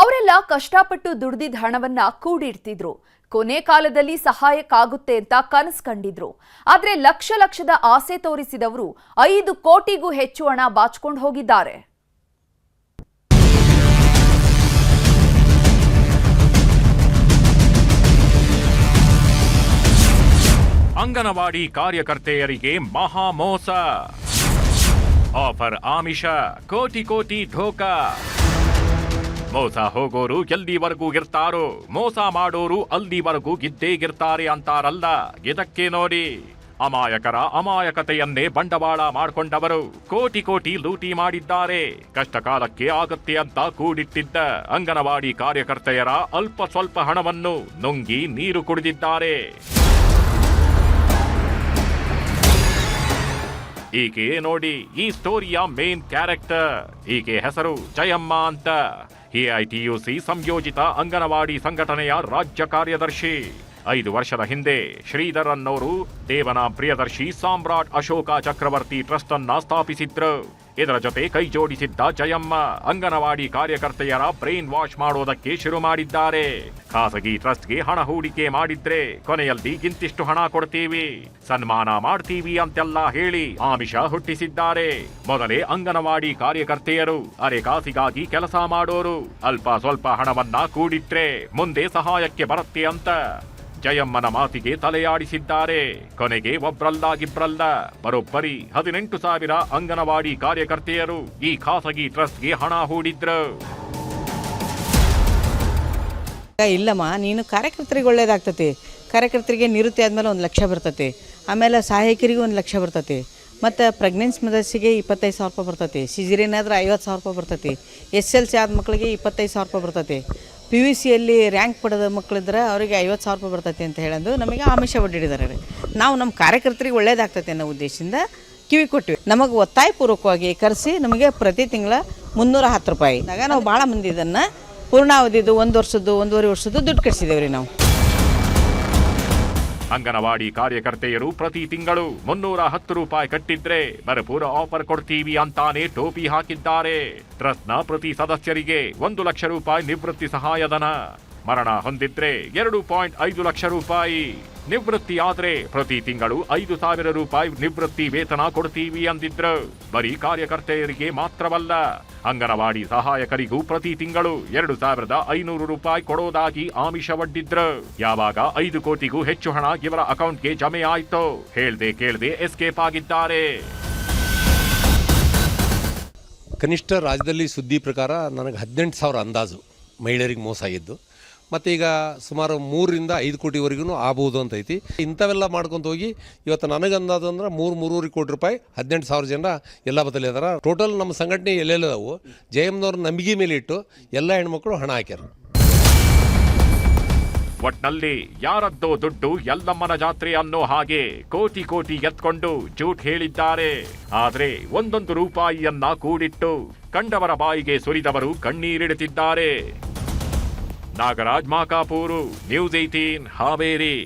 ಅವರೆಲ್ಲ ಕಷ್ಟಪಟ್ಟು ದುಡ್ದಿದ್ದ ಹಣವನ್ನ ಕೂಡಿಡ್ತಿದ್ರು. ಕೊನೆ ಕಾಲದಲ್ಲಿ ಸಹಾಯಕ್ಕಾಗುತ್ತೆ ಅಂತ ಕನಸು ಕಂಡಿದ್ರು. ಆದ್ರೆ ಲಕ್ಷ ಲಕ್ಷದ ಆಸೆ ತೋರಿಸಿದವರು ಐದು ಕೋಟಿಗೂ ಹೆಚ್ಚು ಹಣ ಬಾಚ್ಕೊಂಡು ಹೋಗಿದ್ದಾರೆ. ಅಂಗನವಾಡಿ ಕಾರ್ಯಕರ್ತೆಯರಿಗೆ ಮಹಾ ಮೋಸ ಆಫರ್ ಆಮಿಷ, ಕೋಟಿ ಕೋಟಿ ಧೋಕಾ. ಮೋಸ ಹೋಗೋರು ಎಲ್ಲಿವರೆಗೂ ಇರ್ತಾರೋ, ಮೋಸ ಮಾಡೋರು ಅಲ್ಲಿವರೆಗೂ ಗಿದ್ದೇಗಿರ್ತಾರೆ ಅಂತಾರಲ್ಲ. ಇದಕ್ಕೆ ನೋಡಿ, ಅಮಾಯಕರ ಅಮಾಯಕತೆಯನ್ನೇ ಬಂಡವಾಳ ಮಾಡಿಕೊಂಡವರು ಕೋಟಿ ಕೋಟಿ ಲೂಟಿ ಮಾಡಿದ್ದಾರೆ. ಕಷ್ಟ ಕಾಲಕ್ಕೆ ಆಗತ್ತೆ ಅಂತ ಕೂಡಿಟ್ಟಿದ್ದ ಅಂಗನವಾಡಿ ಕಾರ್ಯಕರ್ತೆಯರ ಅಲ್ಪ ಸ್ವಲ್ಪ ಹಣವನ್ನು ನುಂಗಿ ನೀರು ಕುಡಿದಿದ್ದಾರೆ. ಈಕೆ ನೋಡಿ, ಈ ಸ್ಟೋರಿಯ ಮೇನ್ ಕ್ಯಾರೆಕ್ಟರ್ ಈಕೆ ಹೆಸರು ಜಯಮ್ಮ ಅಂತ. ಎಐಟಿಯುಸಿ ಸಂಯೋಜಿತ ಅಂಗನವಾಡಿ ಸಂಘಟನೆಯ ರಾಜ್ಯ ಕಾರ್ಯದರ್ಶಿ ಐದು ವರ್ಷದ ಹಿಂದೆ ಶ್ರೀಧರನ್ ಅವರು ದೇವನ ಪ್ರಿಯದರ್ಶಿ ಸಾಮ್ರಾಟ್ ಅಶೋಕ ಚಕ್ರವರ್ತಿ ಟ್ರಸ್ಟ್ ಅನ್ನ ಸ್ಥಾಪಿಸಿದ್ರು. ಇದರ ಜೊತೆ ಕೈ ಜೋಡಿಸಿದ್ದ ಜಯಮ್ಮ ಅಂಗನವಾಡಿ ಕಾರ್ಯಕರ್ತೆಯರ ಬ್ರೈನ್ ವಾಶ್ ಮಾಡೋದಕ್ಕೆ ಶುರು ಮಾಡಿದ್ದಾರೆ. ಖಾಸಗಿ ಟ್ರಸ್ಟ್ಗೆ ಹಣ ಹೂಡಿಕೆ ಮಾಡಿದ್ರೆ ಕೊನೆಯಲ್ಲಿ ಇಂತಿಷ್ಟು ಹಣ ಕೊಡ್ತೀವಿ. ಸನ್ಮಾನ ಮಾಡ್ತೀವಿ ಅಂತೆಲ್ಲ ಹೇಳಿ ಆಮಿಷ ಹುಟ್ಟಿಸಿದ್ದಾರೆ. ಮೊದಲೇ ಅಂಗನವಾಡಿ ಕಾರ್ಯಕರ್ತೆಯರು ಅರೆ ಕಾಸಿಗಾಗಿ ಕೆಲಸ ಮಾಡೋರು. ಅಲ್ಪ ಸ್ವಲ್ಪ ಹಣವನ್ನ ಕೂಡಿಟ್ರೆ ಮುಂದೆ ಸಹಾಯಕ್ಕೆ ಬರುತ್ತೆ ಅಂತ. ಜಯಮ್ಮನ ಮಾತಿಗೆ ತಲೆಯಾಡಿಸಿದ್ದಾರೆ. ಕೊನೆಗೆ ಒಬ್ರಲ್ಲಾಗಿಬ್ರಲ್ಲ ಬರೋಬ್ಬರಿ ಹದಿನೆಂಟು ಸಾವಿರ ಅಂಗನವಾಡಿ ಕಾರ್ಯಕರ್ತೆಯರು ಈ ಖಾಸಗಿ ಟ್ರಸ್ಟ್ಗೆ ಹಣ ಹೂಡಿದ್ರು. ಇಲ್ಲಮ್ಮ, ನೀನು ಕಾರ್ಯಕರ್ತರಿಗೆ ಒಳ್ಳೇದಾಗ್ತತಿ. ಕಾರ್ಯಕರ್ತರಿಗೆ ನಿವೃತ್ತಿ ಆದಮೇಲೆ ಒಂದು ಲಕ್ಷ ಬರ್ತತಿ. ಆಮೇಲೆ ಸಹಾಯಕರಿಗೂ ಒಂದು ಲಕ್ಷ ಬರ್ತತಿ. ಮತ್ತು ಪ್ರೆಗ್ನೆನ್ಸ್ ಮದರ್ಸಿಗೆ ಇಪ್ಪತ್ತೈದು ಸಾವಿರ ರೂಪಾಯಿ ಬರ್ತತಿ. ಸಿಜರಿನ್ ಆದ್ರೆ ಐವತ್ತು ಸಾವಿರ ರೂಪಾಯಿ ಬರ್ತತಿ. ಎಸ್ ಎಲ್ ಸಿ ಆದ ಮಕ್ಕಳಿಗೆ ಇಪ್ಪತ್ತೈದು ಸಾವಿರ ರೂಪಾಯಿ ಬರ್ತತಿ. ಪಿ ಯು ಸಿಯಲ್ಲಿ ರ್ಯಾಂಕ್ ಪಡೆದ ಮಕ್ಕಳಿದ್ರೆ ಅವರಿಗೆ ಐವತ್ತು ಸಾವಿರ ರೂಪಾಯಿ ಬರ್ತೈತಿ ಅಂತ ಹೇಳೋದು ನಮಗೆ ಆಮಿಷ ಒಡ್ಡಿಡಿದ್ದಾರೆ. ರೀ ನಾವು ನಮ್ಮ ಕಾರ್ಯಕರ್ತರಿಗೆ ಒಳ್ಳೇದಾಗ್ತೈತೆ ಅನ್ನೋ ಉದ್ದೇಶದಿಂದ ಕಿವಿ ಕೊಟ್ಟಿವಿ ನಮಗೆ ಒತ್ತಾಯಪೂರ್ವಕವಾಗಿ ಕರೆಸಿ ನಮಗೆ ಪ್ರತಿ ತಿಂಗಳ ಮುನ್ನೂರ ಹತ್ತು ರೂಪಾಯಿ. ಆಗ ನಾವು ಭಾಳ ಮಂದಿ ಇದನ್ನು ಪೂರ್ಣಾವಧಿದು ಒಂದು ವರ್ಷದ್ದು, ಒಂದೂವರೆ ವರ್ಷದ್ದು ದುಡ್ಡು ಕಟ್ಸಿದ್ದೇವೆ ರೀ ನಾವು. ಅಂಗನವಾಡಿ ಕಾರ್ಯಕರ್ತೆಯರು ಪ್ರತಿ ತಿಂಗಳು ಮುನ್ನೂರ ಹತ್ತು ರೂಪಾಯಿ ಕಟ್ಟಿದ್ರೆ ಭರಪೂರ ಆಫರ್ ಕೊಡ್ತೀವಿ ಅಂತಾನೆ ಟೋಪಿ ಹಾಕಿದ್ದಾರೆ. ಟ್ರಸ್ಟ್ನ ಪ್ರತಿ ಸದಸ್ಯರಿಗೆ ಒಂದು ಲಕ್ಷ ರೂಪಾಯಿ ನಿವೃತ್ತಿ ಸಹಾಯಧನ. ಮರಣ ಹೊಂದಿದ್ರೆ ಎರಡು ಪಾಯಿಂಟ್ ಐದು ಲಕ್ಷ ರೂಪಾಯಿ. ನಿವೃತ್ತಿ ಆದ್ರೆ ಪ್ರತಿ ತಿಂಗಳು ಐದು ಸಾವಿರ ರೂಪಾಯಿ ನಿವೃತ್ತಿ ವೇತನ ಕೊಡ್ತೀವಿ ಅಂದಿದ್ರು. ಬರೀ ಕಾರ್ಯಕರ್ತೆಯರಿಗೆ ಮಾತ್ರವಲ್ಲ, ಅಂಗನವಾಡಿ ಸಹಾಯಕರಿಗೂ ಪ್ರತಿ ತಿಂಗಳು ಎರಡು ಸಾವಿರದ ಐನೂರು ರೂಪಾಯಿ ಕೊಡೋದಾಗಿ ಆಮಿಷವಡ್ಡಿದ್ರು ಯಾವಾಗ ಐದು ಕೋಟಿಗೂ ಹೆಚ್ಚು ಹಣ ಇವರ ಅಕೌಂಟ್ಗೆ ಜಮೆ ಆಯ್ತು? ಹೇಳ್ದೆ ಕೇಳ್ದೆ ಎಸ್ಕೇಪ್ ಆಗಿದ್ದಾರೆ. ಕನಿಷ್ಠ ರಾಜ್ಯದಲ್ಲಿ ಸುದ್ದಿ ಪ್ರಕಾರ ನನಗೆ ಹದಿನೆಂಟು ಸಾವಿರ ಅಂದಾಜು ಮಹಿಳೆಯರಿಗೆ ಮೋಸ ಆಗಿದ್ದು ಮತ್ತು ಈಗ ಸುಮಾರು ಮೂರರಿಂದ ಐದು ಕೋಟಿವರೆಗೂ ಆಗ್ಬೋದು ಅಂತ ಐತಿ ಇಂಥವೆಲ್ಲ ಮಾಡ್ಕೊಂತ ಹೋಗಿ ಇವತ್ತು ನನಗೆ ಅಂದಾಜು ಅಂದ್ರೆ ಮೂರು, ಮೂರುವರೆ ಕೋಟಿ ರೂಪಾಯಿ ಹದಿನೆಂಟು ಸಾವಿರ ಜನ ಎಲ್ಲ ಬದಲಿ ಅದಾರ. ಟೋಟಲ್ ನಮ್ಮ ಸಂಘಟನೆ ಎಲ್ಲೆಲ್ಲದವು ಜಯಮ್ನವ್ರ ನಂಬಿಕೆ ಮೇಲೆ ಇಟ್ಟು ಎಲ್ಲ ಹೆಣ್ಮಕ್ಳು ಹಣ ಹಾಕ್ಯಾರ. ಒಟ್ನಲ್ಲಿ ಯಾರದ್ದೋ ದುಡ್ಡು ಎಲ್ಲಮ್ಮನ ಜಾತ್ರೆ ಅನ್ನೋ ಹಾಗೆ ಕೋಟಿ ಕೋಟಿ ಎತ್ಕೊಂಡು ಜೂಟ್ ಹೇಳಿದ್ದಾರೆ. ಆದ್ರೆ ಒಂದೊಂದು ರೂಪಾಯಿಯನ್ನ ಕೂಡಿಟ್ಟು ಕಂಡವರ ಬಾಯಿಗೆ ಸುರಿದವರು ಕಣ್ಣೀರಿಡುತ್ತಿದ್ದಾರೆ. Nagaraj Makapuru news eighteen Haveri.